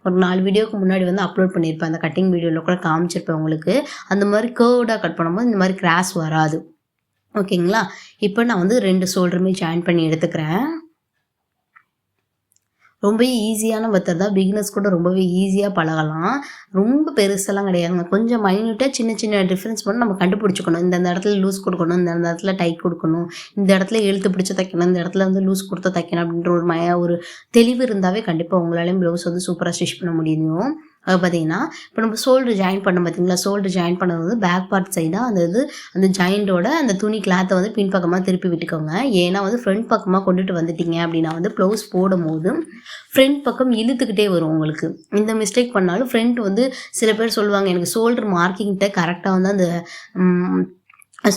ஒரு நாலு வீடியோக்கு முன்னாடி வந்து அப்லோட் பண்ணியிருப்பேன். அந்த கட்டிங் வீடியோவில் கூட காமிச்சிருப்பேன் உங்களுக்கு. அந்த மாதிரி கேர்வ்டாக கட் பண்ணும்போது இந்த மாதிரி கிராஸ் வராது. ஓகேங்களா? இப்போ நான் வந்து ரெண்டு ஷோல்டருமே ஜாயின் பண்ணி எடுத்துக்கிறேன். ரொம்ப ஈஸியான மெத்தட் தான். பிகினர்ஸ் கூட ரொம்பவே ஈஸியாக பழகலாம். ரொம்ப பெருசெல்லாம் கிடையாதுங்க. கொஞ்சம் மைன்யூட்டாக சின்ன சின்ன டிஃப்ரென்ஸ் பண்ணி நம்ம கண்டுபிடிச்சிக்கணும். இந்த இடத்துல லூஸ் கொடுக்கணும் இந்த இடத்துல டைட் கொடுக்கணும் இந்த இடத்துல எழுத்து பிடிச்சி தைக்கணும் இந்த இடத்துல வந்து லூஸ் கொடுத்து தைக்கணும் அப்படின்ற ஒரு மய ஒரு தெளிவு இருந்தாவே கண்டிப்பாக உங்களாலையும் ப்ளவுஸ் வந்து சூப்பராக ஸ்டிச் பண்ண முடியும். பார்த்தீங்கன்னா இப்போ நம்ம ஷோல்டர் ஜாயின் பண்ண பார்த்தீங்களா ஷோல்டர் ஜாயின் பண்ணது வந்து பேக் பார்ட் சைடாக அந்த இது அந்த ஜாயிண்டோட அந்த துணி கிளாத்தை வந்து பின்பக்கமாக திருப்பி விட்டுக்கோங்க. ஏன்னா வந்து ஃப்ரண்ட் பக்கமாக கொண்டுட்டு வந்துட்டீங்க அப்படின்னா வந்து ப்ளவுஸ் போடும் போது ஃப்ரண்ட் பக்கம் இழுத்துக்கிட்டே வரும் உங்களுக்கு. இந்த மிஸ்டேக் பண்ணாலும் ஃப்ரண்ட் வந்து சில பேர் சொல்லுவாங்க எனக்கு ஷோல்டர் மார்க்கிங்கிட்ட கரெக்டாக வந்து அந்த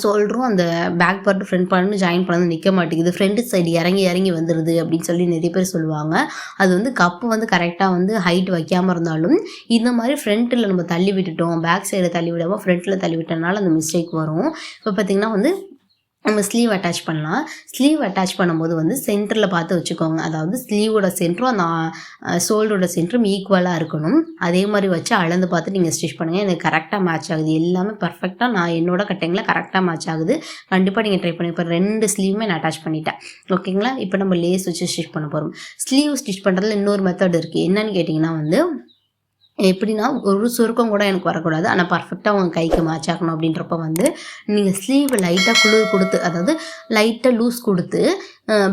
ஷோல்டரும் அந்த back part front part join பண்ணது நிற்க மாட்டேங்குது. ஃப்ரண்ட் சைடு இறங்கி இறங்கி வந்துடுது அப்படின்னு சொல்லி நிறைய பேர் சொல்லுவாங்க. அது வந்து கப்பு வந்து கரெக்டாக வந்து ஹைட் வைக்காமல் இருந்தாலும் இந்த மாதிரி ஃப்ரண்ட்டில் நம்ம தள்ளி விட்டுட்டோம் பேக் சைடில் தள்ளி விடாமல் ஃப்ரண்ட்டில் தள்ளி விட்டனால அந்த மிஸ்டேக் வரும். இப்போ பார்த்திங்கன்னா வந்து நம்ம ஸ்லீவ் அட்டாச் பண்ணலாம். ஸ்லீவ் அட்டாச் பண்ணும்போது வந்து சென்டரில் பார்த்து வச்சுக்கோங்க. அதாவது ஸ்லீவோட சென்டரும் அந்த ஷோல்டரோட சென்டரும் ஈக்குவலாக இருக்கணும். அதே மாதிரி வச்சு அளந்து பார்த்து நீங்கள் ஸ்டிச் பண்ணுங்கள் எனக்கு கரெக்டாக மேட்ச் ஆகுது. எல்லாமே பர்ஃபெக்டாக நான் என்னோட கட்டிங்கில் கரெக்டாக மேட்ச் ஆகுது. கண்டிப்பாக நீங்கள் ட்ரை பண்ணி இப்போ ரெண்டு ஸ்லீவுமே நான் அட்டாச் பண்ணிட்டேன். ஓகேங்களா இப்போ நம்ம லேஸ் வச்சு ஸ்டிச் பண்ண போகிறோம் ஸ்லீவ் ஸ்டிச் பண்ணுறதுல இன்னொரு மெத்தட் இருக்குது என்னன்னு கேட்டிங்கன்னா வந்து எப்படின்னா ஒரு சுருக்கம் கூட எனக்கு வரக்கூடாது. ஆனால் பர்ஃபெக்டாக உங்கள் கைக்கு மேட்ச் ஆகணும் அப்படின்றப்ப வந்து நீங்கள் ஸ்லீவ் லைட்டாக குளிர் கொடுத்து அதாவது லைட்டாக லூஸ் கொடுத்து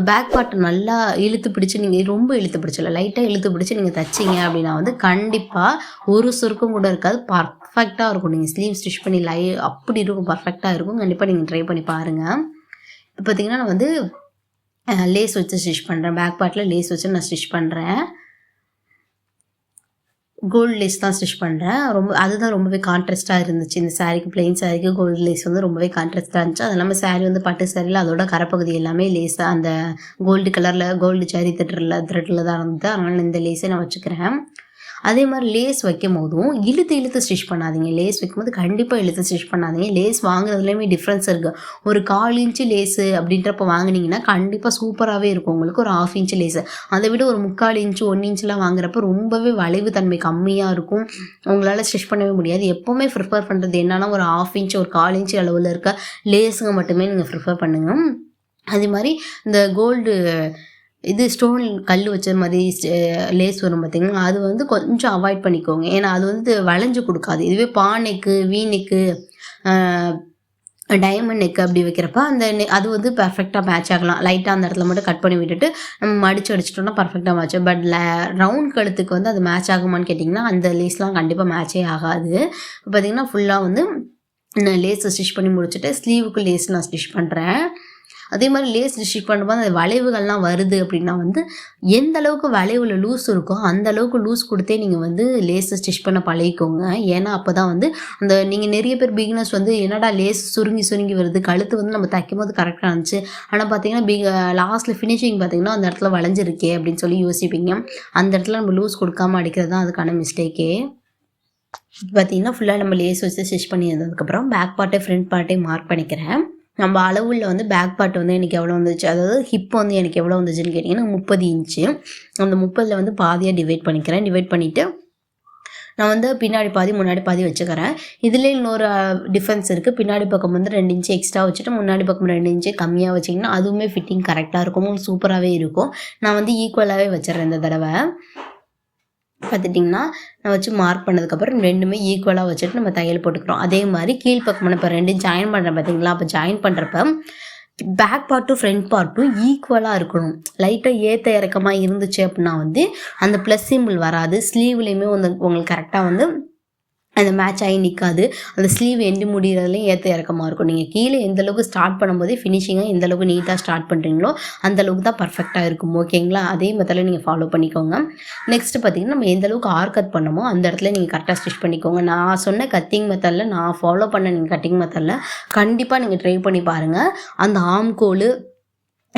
பேக் பார்ட் நல்லா இழுத்து பிடிச்சி நீங்கள் ரொம்ப இழுத்து பிடிச்சல லைட்டாக இழுத்து பிடிச்சி நீங்கள் தைச்சிங்க அப்படின்னா வந்து கண்டிப்பாக ஒரு சுருக்கம் கூட இருக்காது. பர்ஃபெக்டாக இருக்கும். நீங்கள் ஸ்லீவ் ஸ்டிச் பண்ணி லை அப்படி இருக்கும். பர்ஃபெக்டாக இருக்கும். கண்டிப்பாக நீங்கள் ட்ரை பண்ணி பாருங்கள் இப்போ பார்த்தீங்கன்னா நான் வந்து லேஸ் வச்சு ஸ்டிச் பண்ணுறேன் பேக் பார்ட்டில் லேஸ் வச்சு நான் ஸ்டிச் பண்ணுறேன் கோல்டு லேஸ் தான் ஸ்டிச் பண்ணுறேன் ரொம்ப அதுதான் ரொம்பவே கான்ட்ராஸ்ட்டாக இருந்துச்சு. இந்த சாரீக்கு பிளெயின் சாரீக்கு கோல்டு லேஸ் வந்து ரொம்பவே கான்ட்ராஸ்ட்டாக இருந்துச்சு. அது இல்லாமல் சாரீ வந்து பட்டு சாரியில் அதோட கரப்பகுதி எல்லாமே லேஸாக அந்த கோல்டு கலரில் கோல்டு சாரி த்ரெட்டில் த்ரெட்டில் தான் இருந்தது. அதனால் இந்த லேஸை நான் வச்சுக்கிறேன். அதே மாதிரி லேஸ் வைக்கும் போதும் இழுத்து இழுத்து ஸ்டிச் பண்ணாதீங்க. லேஸ் வைக்கும்போது கண்டிப்பாக இழுத்து ஸ்டிச் பண்ணாதீங்க. லேஸ் வாங்குறதுலேயுமே டிஃப்ரென்ஸ் இருக்குது ஒரு கால் இன்ச்சு லேஸு அப்படின்றப்ப வாங்கினீங்கன்னா கண்டிப்பாக சூப்பராகவே இருக்கும். உங்களுக்கு ஒரு ஆஃப் இன்ச்சு லேஸு. அதை விட ஒரு முக்கால் இன்ச்சு ஒன் இன்ச்சுலாம் வாங்குறப்ப ரொம்பவே வளைவு தன்மை கம்மியாக இருக்கும். உங்களால் ஸ்டிச் பண்ணவே முடியாது. எப்போவுமே ப்ரிஃபர் பண்ணுறது என்னென்னா ஒரு ஆஃப் இன்ச்சு ஒரு கால் இன்ச்சு அளவில் இருக்க லேஸுங்க மட்டுமே நீங்கள் ப்ரிஃபர் பண்ணுங்கள் அதே மாதிரி இந்த கோல்டு இது ஸ்டோன் கல் வச்ச மாதிரி லேஸ் வரும் பார்த்திங்கன்னா அது வந்து கொஞ்சம் அவாய்ட் பண்ணிக்கோங்க. ஏன்னா அது வந்து வளைஞ்சு கொடுக்காது. இதுவே பானைக்கு வீணுக்கு டைமண்ட் நெக் அப்படி வைக்கிறப்ப அந்த நெ அது வந்து பர்ஃபெக்டாக மேட்ச் ஆகலாம். லைட்டாக அந்த இடத்துல மட்டும் கட் பண்ணி விட்டுட்டு நம்ம மடித்து அடிச்சிட்டோம்னா பர்ஃபெக்டாக மேட்ச் பட் ரவுண்ட் கழுத்துக்கு வந்து அது மேட்ச் ஆகுமான்னு கேட்டிங்கன்னா அந்த லேஸ்லாம் கண்டிப்பாக மேட்சே ஆகாது. பார்த்திங்கன்னா ஃபுல்லாக வந்து நான் லேஸை ஸ்டிச் பண்ணி முடிச்சுட்டு ஸ்லீவுக்கு லேஸ் நான் ஸ்டிச் பண்ணுறேன் அதே மாதிரி லேஸ் ஸ்டிச் பண்ணும்போது அந்த வளைவுகள்லாம் வருது அப்படின்னா வந்து எந்த அளவுக்கு வளைவில் லூஸ் இருக்கோ அந்த அளவுக்கு லூஸ் கொடுத்தே நீங்கள் வந்து லேஸை ஸ்டிச் பண்ண பழகிக்கோங்க. ஏன்னா அப்போ தான் வந்து அந்த நீங்கள் நிறைய பேர் பிகினர்ஸ் வந்து என்னடா லேஸ் சுருங்கி சுருங்கி வருது கழுத்து வந்து நம்ம தைக்கும் போது கரெக்டாக இருந்துச்சு. ஆனால் பார்த்தீங்கன்னா பிக லாஸ்ட்டில் ஃபினிஷிங் பார்த்தீங்கன்னா அந்த இடத்துல வளைஞ்சிருக்கே அப்படின்னு சொல்லி யோசிப்பீங்க. அந்த இடத்துல நம்ம லூஸ் கொடுக்காம அடிக்கிறது தான் அதுக்கான மிஸ்டேக்கே பார்த்தீங்கன்னா ஃபுல்லாக நம்ம லேஸ் வச்சு ஸ்டிச் பண்ணி இருந்ததுக்கப்புறம் பேக் பார்ட்டை ஃப்ரண்ட் பார்ட்டை மார்க் பண்ணிக்கிறேன். நம்ம அளவுள்ள வந்து பேக் பார்ட் வந்து எனக்கு எவ்வளோ வந்துச்சு? அதாவது ஹிப் வந்து எனக்கு எவ்வளோ வந்துச்சுன்னு கேட்டிங்கன்னா முப்பது இன்ச்சு அந்த முப்பதில் வந்து பாதியாக டிவைட் பண்ணிக்கிறேன். டிவைட் பண்ணிவிட்டு நான் வந்து பின்னாடி பாதி முன்னாடி பாதி வச்சுக்கிறேன். இதில் இன்னொரு டிஃப்ரென்ஸ் இருக்குது பின்னாடி பக்கம் வந்து ரெண்டு இன்ச்சு எக்ஸ்ட்ரா வச்சுட்டு முன்னாடி பக்கம் ரெண்டு இன்ச்சு கம்மியாக வச்சிங்கன்னா அதுவுமே ஃபிட்டிங் கரெக்டாக இருக்கும்? சூப்பராகவே இருக்கும். நான் வந்து ஈக்குவலாகவே வச்சிடுறேன் இந்த தடவை. பார்த்துட்டிங்கன்னா நான் வச்சு மார்க் பண்ணதுக்கப்புறம் ரெண்டுமே ஈக்குவலாக வச்சுட்டு நம்ம தையல் போட்டுக்கிறோம். அதே மாதிரி கீழ்ப்பக்கம் இப்போ ரெண்டும் ஜாயின் பண்ணுறேன் பார்த்தீங்களா? அப்போ ஜாயின் பண்ணுறப்ப பேக் பார்ட்டும் ஃப்ரண்ட் பார்ட்டும் ஈக்குவலாக இருக்கணும். லைட்டாக ஏற்ற இறக்கமாக இருந்துச்சு அப்படின்னா வந்து அந்த ப்ளஸ் சிம்பிள் வராது. ஸ்லீவ்லேயுமே வந்து உங்களுக்கு கரெக்டாக வந்து அந்த மேட்ச் ஆகி நிற்காது அந்த ஸ்லீவ் எண்டு முடிகிறதுலையும் ஏற்ற இறக்கமாக இருக்கும். நீங்கள் கீழே எந்த அளவுக்கு ஸ்டார்ட் பண்ணும்போதே ஃபினிஷிங்காக எந்த அளவுக்கு நீட்டாக ஸ்டார்ட் பண்ணுறீங்களோ அந்த அளவுக்கு தான் பர்ஃபெக்டாக இருக்கும். ஓகேங்களா அதே மெத்தடில் நீங்கள் ஃபாலோ பண்ணிக்கோங்க. நெக்ஸ்ட் பார்த்தீங்கன்னா நம்ம எந்த அளவுக்கு ஆர் கட் பண்ணமோ அந்த இடத்துல நீங்கள் கரெக்டாக ஸ்டிச் பண்ணிக்கோங்க. நான் சொன்ன கட்டிங் மெத்தடில் நான் ஃபாலோ பண்ண நீங்கள் கட்டிங் மெத்தடில் கண்டிப்பாக நீங்கள் ட்ரை பண்ணி பாருங்கள் அந்த ஆம் கோல்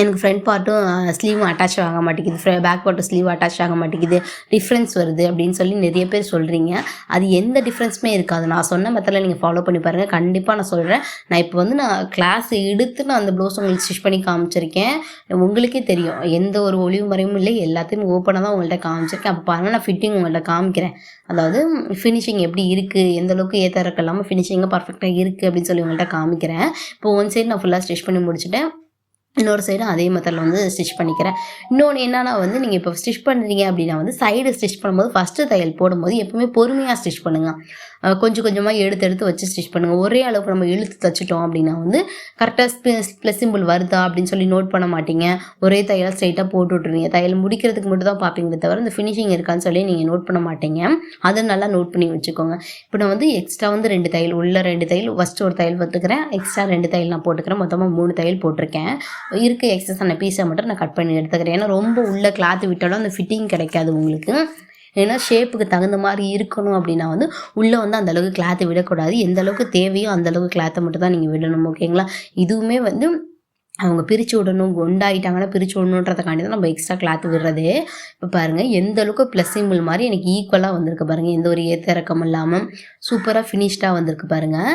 எனக்கு ஃப்ரண்ட் பார்ட்டும் ஸ்லீவும் அட்டாச் ஆக மாட்டேங்குது. ஃப்ர பேக் பார்ட்டும் ஸ்லீவ் அட்டாச் ஆக மாட்டேங்குது. டிஃப்ரென்ஸ் வருது அப்படின்னு சொல்லி நிறைய பேர் சொல்கிறீங்க அது எந்த டிஃப்ரென்ஸுமே இருக்காது. நான் சொன்ன மெத்தடில் நீங்கள் ஃபாலோ பண்ணி பாருங்கள் கண்டிப்பாக நான் சொல்கிறேன் நான் இப்போ வந்து நான் கிளாஸ் எடுத்து நான் அந்த ப்ளவுஸ் உங்களுக்கு ஸ்டிச் பண்ணி காமிச்சிருக்கேன். உங்களுக்கே தெரியும். எந்த ஒரு ஒளிவு முறையும் இல்லை. எல்லாத்தையும் ஓப்பனாக தான் உங்கள்கிட்ட காமிச்சிருக்கேன். அப்போ பாருங்கள் நான் ஃபிட்டிங் உங்கள்கிட்ட காமிக்கிறேன். அதாவது ஃபினிஷிங் எப்படி இருக்குது எந்த அளவுக்கு ஏற்ற இறக்கம் இல்லாமல் ஃபினிஷிங்காக பர்ஃபெக்டாக இருக்குது அப்படின்னு சொல்லி உங்கள்கிட்ட காமிக்கிறேன். இப்போ ஒன் சைடு நான் ஃபுல்லாக ஸ்டிச் பண்ணி முடிச்சுட்டேன். இன்னொரு சைடும் அதே மெத்தடில் வந்து ஸ்டிச் பண்ணிக்கிறேன். இன்னொன்று என்னென்னா வந்து நீங்கள் இப்போ ஸ்டிச் பண்ணுறீங்க அப்படின்னா வந்து சைடு ஸ்டிச் பண்ணும்போது ஃபஸ்ட்டு தையல் போடும்போது எப்பவுமே பொறுமையாக ஸ்டிச் பண்ணுங்கள் கொஞ்சம் கொஞ்சமாக எடுத்து எடுத்து வச்சு ஸ்டிச் பண்ணுங்கள் ஒரே அளவுக்கு நம்ம இழுத்து தைச்சிட்டோம் அப்படின்னா வந்து கரெக்டாக ப்ளஸ் சிம்பிள் வருதா அப்படின்னு சொல்லி நோட் பண்ண மாட்டீங்க. ஒரே தையல் ஸ்ட்ரைட்டாக போட்டு விட்ருவீங்க தையல் முடிக்கிறதுக்கு மட்டும் தான் பார்ப்பீங்களே தவிர இந்த ஃபினிஷிங் இருக்கான்னு சொல்லி நீங்கள் நோட் பண்ண மாட்டீங்க. அதை நல்லா நோட் பண்ணி வச்சுக்கோங்க. இப்போ நான் வந்து எக்ஸ்ட்ரா வந்து ரெண்டு தையல் உள்ள ரெண்டு தையல் ஃபஸ்ட்டு ஒரு தையல் பார்த்துக்கிறேன் எக்ஸ்ட்ரா ரெண்டு தையல் நான் போட்டுக்கிறேன். மொத்தமாக மூணு தையல் போட்டிருக்கேன். இருக்க எக்ஸஸான பீஸை மட்டும் நான் கட் பண்ணி எடுத்துக்கிறேன். ஏன்னா ரொம்ப உள்ள கிளாத்து விட்டாலும் அந்த ஃபிட்டிங் கிடைக்காது உங்களுக்கு. ஏன்னா ஷேப்புக்கு தகுந்த மாதிரி இருக்கணும் அப்படின்னா வந்து உள்ளே வந்து அந்தளவுக்கு கிளாத்தை விடக்கூடாது. எந்த அளவுக்கு தேவையோ அந்தளவுக்கு கிளாத்தை மட்டும் தான் நீங்கள் விடணும் ஓகேங்களா இதுவுமே வந்து அவங்க பிரித்து விடணும் குண்டாயிட்டாங்கன்னா பிரித்து விடணுன்றதுக்காண்டி தான் நம்ம எக்ஸ்ட்ரா கிளாத் விடுறது. இப்போ பாருங்கள் எந்த அளவுக்கு ப்ளஸ் சிம்பிள் மாதிரி எனக்கு ஈக்குவலாக வந்திருக்கு பாருங்கள் எந்த ஒரு ஏத்த இறக்கம் இல்லாமல் சூப்பராக ஃபினிஷ்டாக வந்திருக்கு பாருங்கள்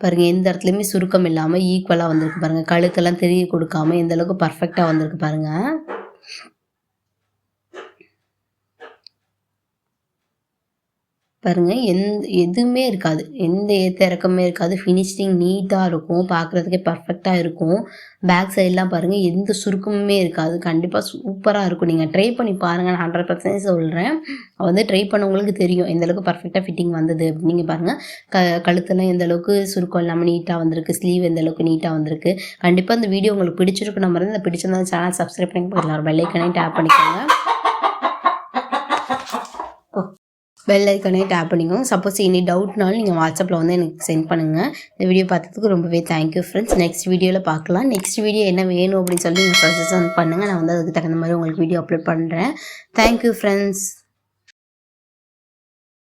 பாருங்கள் எந்த இடத்துலையுமே சுருக்கம் இல்லாமல் ஈக்குவலாக வந்திருக்கு பாருங்கள் கழுத்தெல்லாம் தெரிய கொடுக்காம எந்த அளவுக்கு பர்ஃபெக்டாக வந்திருக்கு பாருங்கள் பாருங்கள் எந்த எதுவுமே இருக்காது. எந்த ஏற்ற இறக்கமே இருக்காது ஃபினிஷிங் நீட்டாக இருக்கும். பார்க்குறதுக்கே பர்ஃபெக்டாக இருக்கும். பேக் சைட்லாம் பாருங்கள் எந்த சுருக்கமுமே இருக்காது. கண்டிப்பாக சூப்பராக இருக்கும். நீங்கள் ட்ரை பண்ணி பாருங்கள் நான் ஹண்ட்ரட் பர்சன்டேஜ் சொல்கிறேன் வந்து ட்ரை பண்ணவங்களுக்கு தெரியும். எந்தளவுக்கு பர்ஃபெக்டாக ஃபிட்டிங் வந்தது அப்படின்னு. நீங்கள் பாருங்கள் க கழுத்தெல்லாம் எந்த அளவுக்கு சுருக்கம் இல்லாமல் நீட்டாக வந்திருக்கு. ஸ்லீவ் எந்த அளவுக்கு நீட்டாக வந்திருக்கு. கண்டிப்பாக இந்த வீடியோ உங்களுக்கு பிடிச்சிருக்கு நம்ம இந்த பிடிச்சிருந்தா சேனல் சப்ஸ்கிரைப் பண்ணி எல்லாரும் பெல்லைக்கனையும் டேப் பண்ணிக்கோங்க. பெல் ஐக்கனே டேப் பண்ணிக்கோங்க. சப்போஸ் இனி டவுட்னாலும் நீங்கள் வாட்ஸ்அப்பில் வந்து எனக்கு சென்ட் பண்ணுங்கள் இந்த வீடியோ பார்த்ததுக்கு ரொம்பவே தேங்க்யூ ஃப்ரெண்ட்ஸ் நெக்ஸ்ட் வீடியோவில் பார்க்கலாம். நெக்ஸ்ட் வீடியோ என்ன வேணும் அப்படின்னு சொல்லி நீங்கள் ப்ரொசஸ் வந்து பண்ணுங்கள் நான் வந்து அதுக்கு தகுந்த மாதிரி உங்களுக்கு வீடியோ அப்லோட் பண்ணுறேன் தேங்க்யூ ஃப்ரெண்ட்ஸ்